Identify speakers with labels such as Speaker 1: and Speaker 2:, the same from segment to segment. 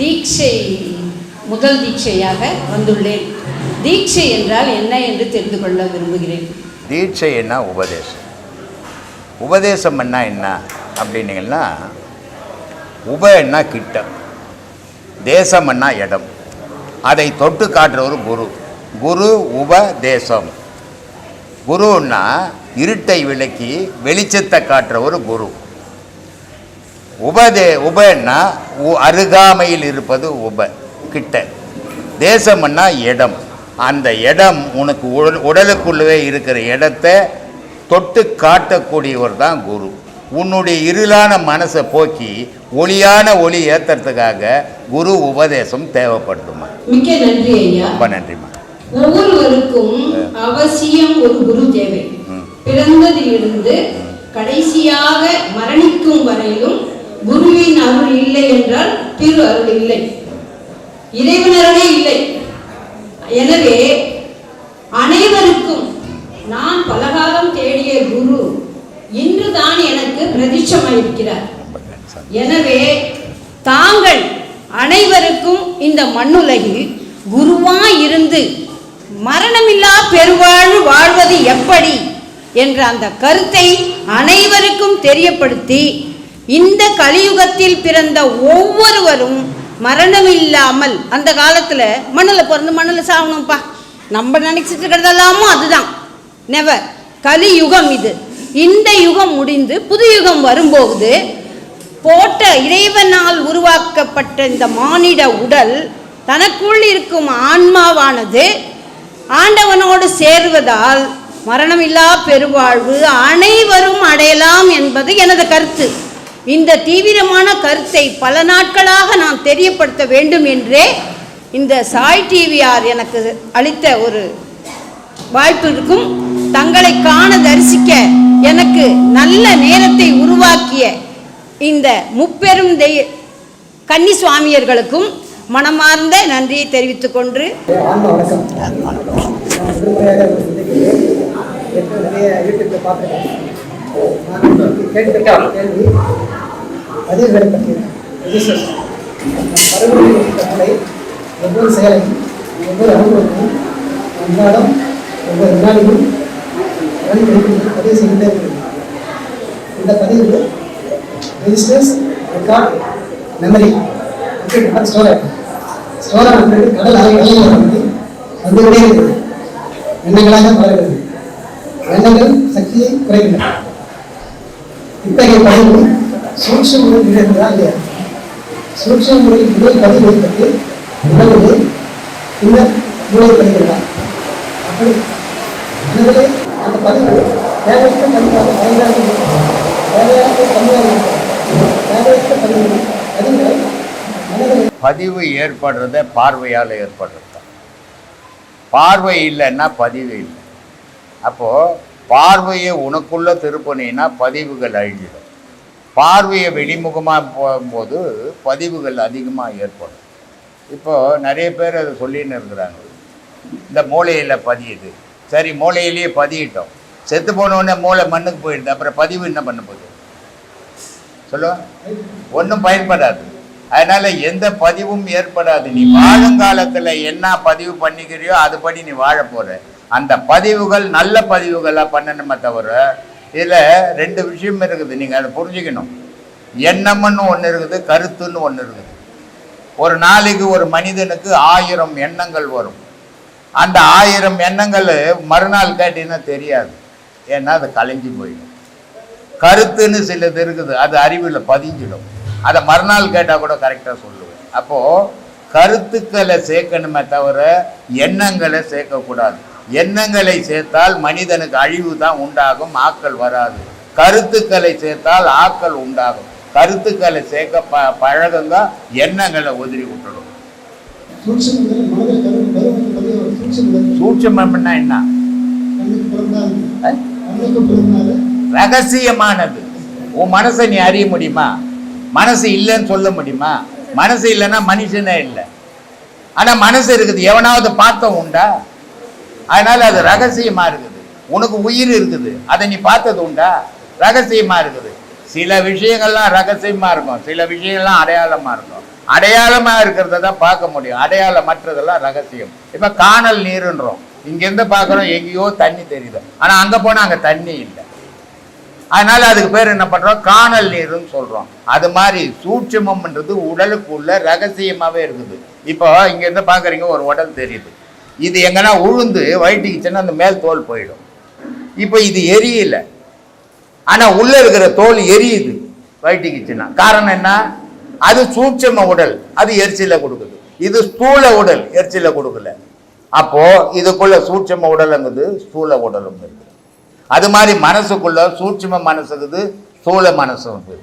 Speaker 1: தீட்சை முதல் தீட்சையாக வந்துள்ளேன். தீட்சை என்றால் என்ன என்று தெரிந்து கொள்ள விரும்புகிறேன்.
Speaker 2: தீட்சை என்ன உபதேசம். உபதேசம் என்ன என்ன அப்படின்னீங்கன்னா உப என்ன கிட்ட தேசம்னா இடம். அதை தொட்டு காட்டுறவர் குரு. குரு உபதேசம். குருன்னா இருட்டை விளக்கி வெளிச்சத்தை காட்டுறவர் குரு. உபதே உபன்னா அருகாமையில் இருப்பது உப கிட்ட. தேசம்னா இடம். அந்த இடம் உனக்கு உடல் உடலுக்குள்ளவே இருக்கிற இடத்தை தொட்டு காட்டக்கூடியவர் தான் குரு. உன்னுடைய இருளான மனசை போக்கி ஒளியான ஒளி ஏற்றுறதுக்காக குரு உபதேசம் தேவைப்படுமா
Speaker 1: மிக்க நன்றி ஐயா.
Speaker 2: ரொம்ப நன்றிம்மா.
Speaker 1: ஒவ்வொருவருக்கும் அவசியம் ஒரு குரு தேவை. பிறந்ததிலிருந்து கடைசியாக மரணிக்கும் வரையிலும் குருவின் அருள் இல்லை என்றால் திரு அருள் இல்லை. இறைவன் அருளே இல்லை. எனவே அனைவருக்கும் நான் பலகாலம் தேடிய குரு இன்றுதான் எனக்கு பிரதிட்சமாயிருக்கிறார் எனவே தாங்கள் அனைவருக்கும் இந்த மண்ணுலகில் குருவா இருந்து மரணமில்லா பெருவாழ்வு வாழ்வது எப்படி? என்ற அந்த கருத்தை அனைவருக்கும் தெரியப்படுத்தி இந்த கலியுகத்தில் பிறந்த ஒவ்வொருவரும் மரணமில்லாமல் அந்த காலத்தில் மண்ணில் பிறந்து மண்ணில் சாகணும்ப்பா. நம்ம நினைச்சிட்டு இருக்கிறதெல்லாமும் அதுதான். நெவர் கலியுகம் இது. இந்த யுகம் முடிந்து புது யுகம் வரும்போது போட்ட இறைவனால் உருவாக்கப்பட்ட இந்த மானிட உடல் தனக்குள் இருக்கும் ஆன்மாவானது ஆண்டவனோடு சேருவதால் மரணமில்லா பெருவாழ்வு அனைவரும் அடையலாம் என்பது எனது கருத்து. இந்த தீவிரமான கருத்தை பல நாட்களாக நான் தெரியப்படுத்த வேண்டும் என்றே இந்த சாய் டிவிஆர் எனக்கு அளித்த ஒரு வாய்ப்பிற்கும் தங்களை காண தரிசிக்க எனக்கு நல்ல நேரத்தை உருவாக்கிய இந்த முப்பெரும் தெய் கன்னி சுவாமியர்களுக்கும் மனமார்ந்த நன்றியை தெரிவித்துக் கொண்டு
Speaker 3: வணக்கம். நிறைய யூடியூப்ல பார்த்துருக்கேன் கேள்வி பதிவுகளை பற்றி ரெஜிஸ்டர் பருவநிலை கட்டளை ஒவ்வொரு செயலையும் ஒவ்வொரு அனுபவத்தையும் அன்றாடம் ஒவ்வொரு வினாடியும் பதிவு செய்துட்டே இருக்கிறேன் இந்த பதிவு registers record memory store store பிறகு கடல் அலை அலைகளை வந்து வந்துவிட்டே இருக்குது. எண்ணங்களாக வளர்கிறது எண்ணங்கள் சக்தியை குறைகின்றன இத்தகைய பதிவு சூட்ச முறையில் நிகழ்கிறதா இல்லையா சூட்ச முறையில் முதல் பதிவு வைப்பது உணவு பின்னர் மூளை பதிவுகிறதா அப்படி மனதிலே அந்த பதிவு தேவையற்ற பதிவாக பயனாக தேவையாக கம்மியாக தேவையற்ற பதிவு பதிவுகளை
Speaker 2: பதிவு ஏற்படுறத பார்வையால் ஏற்படுறது தான் பார்வை இல்லைன்னா பதிவு இல்லை. அப்போது பார்வையை உனக்குள்ளே திருப்பினீன்னா பதிவுகள் அழிஞ்சிடும். பார்வையை வெளிமுகமாக போகும்போது பதிவுகள் அதிகமாக ஏற்படும். இப்போது நிறைய பேர் அதை சொல்லின்னு இருக்கிறாங்க. இந்த மூளையில் பதியுது. சரி மூளையிலேயே பதியிட்டோம். செத்து போனோடனே மூளை மண்ணுக்கு போயிடுது. அப்புறம் பதிவு என்ன பண்ண போகுது? சொல்லுவோம் ஒன்றும் பயன்படாது. அதனால் எந்த பதிவும் ஏற்படாது. நீ வாழுங்காலத்தில் என்ன பதிவு பண்ணிக்கிறியோ அதுபடி நீ வாழ போகிற அந்த பதிவுகள் நல்ல பதிவுகளாக பண்ணணுமே தவிர இதில் ரெண்டு விஷயம் இருக்குது. நீங்கள் அதை புரிஞ்சுக்கணும். எண்ணம்னு ஒன்று இருக்குது கருத்துன்னு ஒன்று இருக்குது. ஒரு நாளைக்கு ஒரு மனிதனுக்கு ஆயிரம் எண்ணங்கள் வரும். அந்த ஆயிரம் எண்ணங்கள் மறுநாள் கேட்டீங்கன்னா தெரியாது. ஏன்னா அது கலைஞ்சி போயிடும். கருத்துன்னு சிலது இருக்குது. அது அறிவில் பதிஞ்சிடும். அதை மறுநாள் கேட்டால் கூட கரெக்டாக சொல்லுவேன். அப்போது கருத்துக்களை சேர்க்கணுமே தவிர எண்ணங்களை சேர்க்கக்கூடாது. எண்ணங்களை சேர்த்தால் மனிதனுக்கு அழிவு தான் உண்டாகும் ஆக்கள் வராது. கருத்துக்களை சேர்த்தால் ஆக்கள் உண்டாகும். கருத்துக்களை சேர்க்க ப பழகுங்க எண்ணங்களை உதிரி விட்டுடும். சூட்சமம்னா என்ன? ரகசியமானது. உன் மனசை நீ அறிய முடியுமா? மனசு இல்லைன்னு சொல்ல முடியுமா? மனசு இல்லைன்னா மனுஷனே இல்லை. ஆனா மனசு இருக்குது. எவனாவது பார்த்தோம் உண்டா? அதனால அது ரகசியமா இருக்குது. உனக்கு உயிர் இருக்குது. அதை நீ பார்த்தது உண்டா? ரகசியமா இருக்குது. சில விஷயங்கள்லாம் ரகசியமா இருக்கும். சில விஷயங்கள்லாம் அடையாளமா இருக்கும். அடையாளமா இருக்கிறத தான் பார்க்க முடியும். அடையாளம் மற்றதெல்லாம் ரகசியம். இப்ப காணல் நீருன்றோம். இங்கேருந்து பார்க்குறோம் எங்கேயோ தண்ணி தெரியுது. ஆனா அங்க போனா அங்க தண்ணி இல்லை. அதனால அதுக்கு பேர் என்ன பண்றோம்? காணல் நீருன்னு சொல்றோம். அது மாதிரி சூட்சமம்ன்றது உடலுக்குள்ள ரகசியமாவே இருக்குது. இப்போ இங்கேருந்து பார்க்குறீங்க பாக்குறீங்க ஒரு உடல் தெரியுது. இது எங்கன்னா உழுந்து வயிற்றுக்குச்சுன்னா அந்த மேல் தோல் போயிடும். இப்போ இது எரியல. ஆனால் உள்ளே இருக்கிற தோல் எரியுது வயிற்றுக்குச்சுன்னா காரணம் என்ன? அது சூட்சம உடல். அது எரிச்சலை கொடுக்குது. இது ஸ்தூல உடல். எரிச்சலை கொடுக்கல. அப்போ இதுக்குள்ள சூட்சம உடலுங்குது ஸ்தூல உடலும் இருக்குது அது மாதிரி மனசுக்குள்ள சூட்சும மனசுக்குது ஸ்தூல மனசும் இருக்குது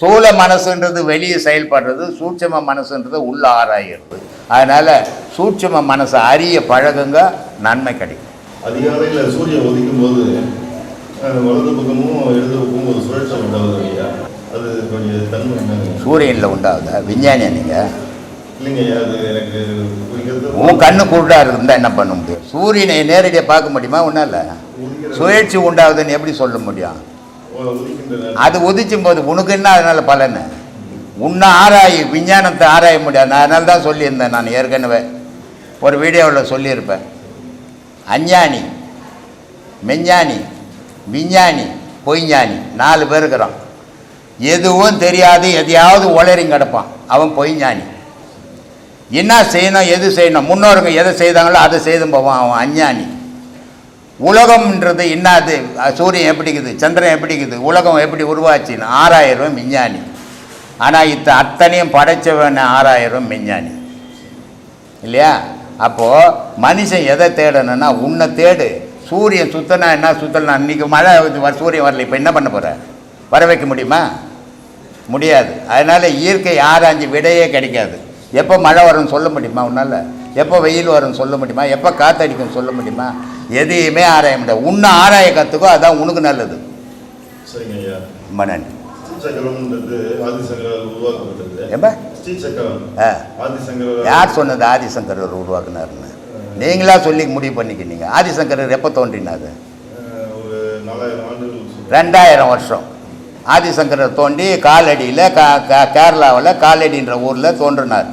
Speaker 2: ஸ்தூல மனசுன்றது வெளியே செயல்படுறது சூட்சும மனசுன்றது உள்ள ஆராயிறது. அதனால சூட்சும மனசை அறிய பழகுங்க நன்மை கிடைக்கும்.
Speaker 4: அதிகாலையில் சூரியன் உதிக்கும் போது வலது பக்கமும் இடது பக்கமும் ஒரு சுழற்சி உண்டாகுது அது கொஞ்சம் தன்மை
Speaker 2: சூரியனில் உண்டாகுதா? விஞ்ஞானியா நீங்கள் உன் கண்ணு குருடா இருந்தா என்ன பண்ண முடியும்? சூரியனை நேரடியாக பார்க்க முடியுமா? ஒன்றும்
Speaker 4: உதிக்கிற
Speaker 2: சுழற்சி உண்டாகுதுன்னு எப்படி சொல்ல முடியும். அது உதிச்சும் போது உனக்கு என்ன அதனால பலன்? உன்னை ஆராய் விஞ்ஞானத்தை ஆராய முடியாது. நான் அதனால தான் சொல்லியிருந்தேன் நான் ஏற்கனவே. ஒரு வீடியோவில் சொல்லியிருப்பேன். அஞ்ஞானி மெஞ்ஞானி விஞ்ஞானி பொய்ஞானி நாலு பேர் இருக்கிறான். எதுவும் தெரியாது எதையாவது உளறிங் கிடப்பான். அவன் பொய்ஞானி. என்ன செய்யணும் எது செய்யணும்? முன்னோர்கள் எதை செய்தாங்களோ அதை செய்தும் போவான் அவன் அஞ்ஞானி. உலகம்ன்றது என்னது? சூரியன் எப்படிக்குது சந்திரன் எப்படிக்குது உலகம் எப்படி உருவாச்சுன்னு ஆறாயிரம் விஞ்ஞானி. ஆனால் இத்த அத்தனையும் படைச்சவன ஆறாயிரம் விஞ்ஞானி. இல்லையா? அப்போது மனுஷன் எதை தேடணும்னா உன்னை தேடு. சூரியன் சுத்தனா என்ன? சுத்தனா இன்னைக்கு மழை சூரியன் வரல. இப்போ என்ன பண்ண போகிற வர வைக்க முடியுமா? முடியாது. அதனால் இயற்கை ஆராய்ஞ்சு விடையே கிடைக்காது. எப்போ மழை வரும்னு சொல்ல முடியுமா உன்னால்? எப்போ வெயில் வரும்னு சொல்ல முடியுமா? எப்போ காத்தடிக்கும்னு சொல்ல முடியுமா? எதையுமே ஆராய முடியாது. உன்னை ஆராய கற்றுக்கோ அதான் உனக்கு நல்லது. ரொம்ப நன்றி. யார் சொன்னது ஆதிசங்கரர் உருவாக்குனாருன்னு? நீங்களா சொல்லி முடிவு பண்ணிக்கினீங்க ஆதிசங்கரர் எப்போ தோன்றினாரு. ரெண்டாயிரம் வருஷம். ஆதிசங்கரர் தோண்டி காலடியில் கா- கேரளாவில் காலடின்ற ஊரில் தோன்றினார்.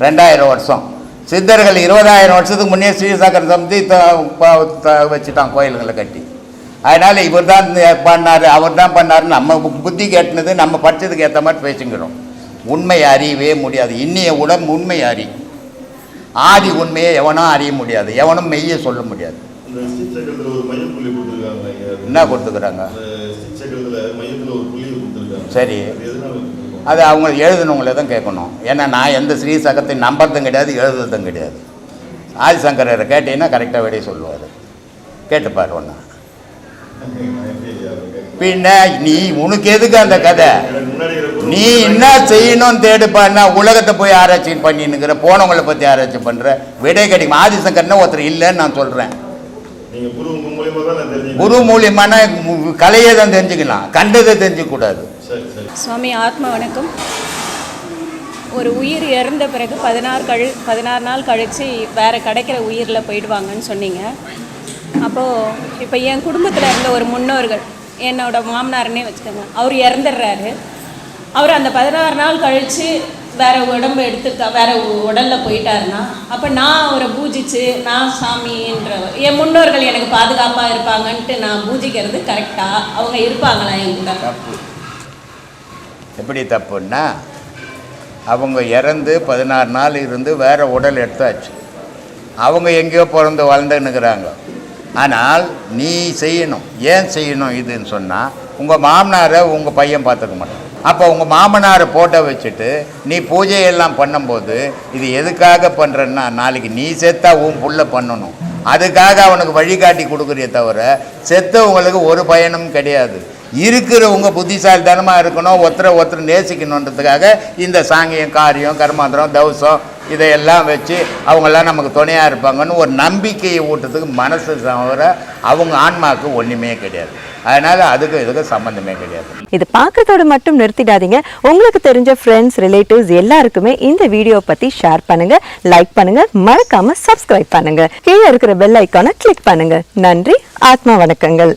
Speaker 2: ரெண்டாயிரம் வருஷம். சித்தர்கள் இருபதாயிரம் வருஷத்துக்கு முன்னே ஸ்ரீசக்கர சமிதி வச்சுட்டான் கோயிலுங்களை கட்டி. அதனால் இவர் தான் பண்ணார் அவர் தான் பண்ணார் நம்ம புத்தி கேட்டினது நம்ம படிச்சதுக்கு ஏற்ற மாதிரி பேசுங்கிறோம் உண்மை அறியவே முடியாது. இன்னைய உடம்பு உண்மை அறி. ஆதி உண்மையை எவனும் அறிய முடியாது. எவனும் மெய்யை சொல்ல முடியாது. என்ன கொடுத்துக்கிறாங்க? சரி.
Speaker 4: அது
Speaker 2: அவங்க எழுதுனவங்கள தான் கேட்கணும். ஏன்னா நான் எந்த ஸ்ரீ சகத்தை நம்புறதும் கிடையாது எழுதுறதும் கிடையாது. ஆதிசங்கரரை கேட்டீங்கன்னா கரெக்டாக விடைய சொல்லுவார். கேட்டுப்பார் ஒன்று பின்ன நீ உனக்கு எதுக்கு அந்த கதை? நீ என்ன செய்யணும்னு தேடுப்பான்னா உலகத்தை போய் ஆராய்ச்சி பண்ணின்னுக்கிற போனவங்களை பற்றி ஆராய்ச்சி பண்ணுற விடை கிடைக்கும். ஆதிசங்கர்னா ஒருத்தர் இல்லைன்னு நான் சொல்கிறேன்
Speaker 4: குரு
Speaker 2: மூலியமான கலையை தான் தெரிஞ்சுக்கலாம். கண்டதை தெரிஞ்சுக்கூடாது
Speaker 5: சுவாமி ஆத்ம வணக்கம். ஒரு உயிர் இறந்த பிறகு பதினாறு கழு பதினாறு நாள் கழித்து வேறு கிடைக்கிற உயிரில் போயிடுவாங்கன்னு சொன்னீங்க. அப்போது இப்போ என் குடும்பத்தில் இருந்த ஒரு முன்னோர்கள் என்னோட மாமனார்னே வச்சுக்கோங்க அவர் இறந்துடுறாரு. அவர் அந்த பதினாறு நாள் கழித்து வேறு உடம்பு எடுத்து வேறு உடலில் போயிட்டாருன்னா அப்போ நான் அவரை பூஜிச்சு நான் சாமின்ற என் முன்னோர்கள் எனக்கு பாதுகாப்பாக இருப்பாங்கன்ட்டு நான் பூஜிக்கிறது கரெக்டாக அவங்க இருப்பாங்களா என் கூட?
Speaker 2: எப்படி தப்புன்னா அவங்க இறந்து பதினாறு நாள் இருந்து வேறு உடல் எடுத்தாச்சு. அவங்க எங்கேயோ பிறந்து வளர்ந்துன்னுக்குறாங்க ஆனால் நீ செய்யணும் ஏன் செய்யணும் இதுன்னு சொன்னால் உங்கள் மாமனாரை உங்கள் பையன் பார்த்துக்க மாட்டான். அப்போ உங்கள் மாமனாரை போட்டோ வச்சுட்டு நீ பூஜையெல்லாம் பண்ணும்போது இது எதுக்காக பண்ணுறன்னா நாளைக்கு நீ செத்தா உன் புள்ள பண்ணணும். அதுக்காக அவனுக்கு வழிகாட்டி கொடுக்குறிய தவிர செத்தவங்களுக்கு ஒரு பயனும் கிடையாது. இருக்கிறவங்க புத்திசாலித்தனமாக இருக்கணும் ஒருத்தரை ஒருத்தர் நேசிக்கணுன்றதுக்காக இந்த சாங்கியம் காரியம் கர்மாந்திரம் தவசம் இதையெல்லாம் வச்சு அவங்கெல்லாம் நமக்கு துணையாக இருப்பாங்கன்னு ஒரு நம்பிக்கையை ஊட்டுறதுக்கு மனசு தவிர அவங்க ஆன்மாவுக்கு ஒன்றுமே கிடையாது. அதனால் அதுக்கு இதுக்கு சம்மந்தமே கிடையாது.
Speaker 6: இது பார்க்கறதோட மட்டும் நிறுத்திடாதீங்க. உங்களுக்கு தெரிஞ்ச ஃப்ரெண்ட்ஸ் ரிலேட்டிவ்ஸ் எல்லாருக்குமே இந்த வீடியோ பற்றி ஷேர் பண்ணுங்க லைக் பண்ணுங்க மறக்காம சப்ஸ்கிரைப் பண்ணுங்க. கீழே இருக்கிற பெல் ஐக்கானை கிளிக் பண்ணுங்க. நன்றி ஆத்மா வணக்கங்கள்.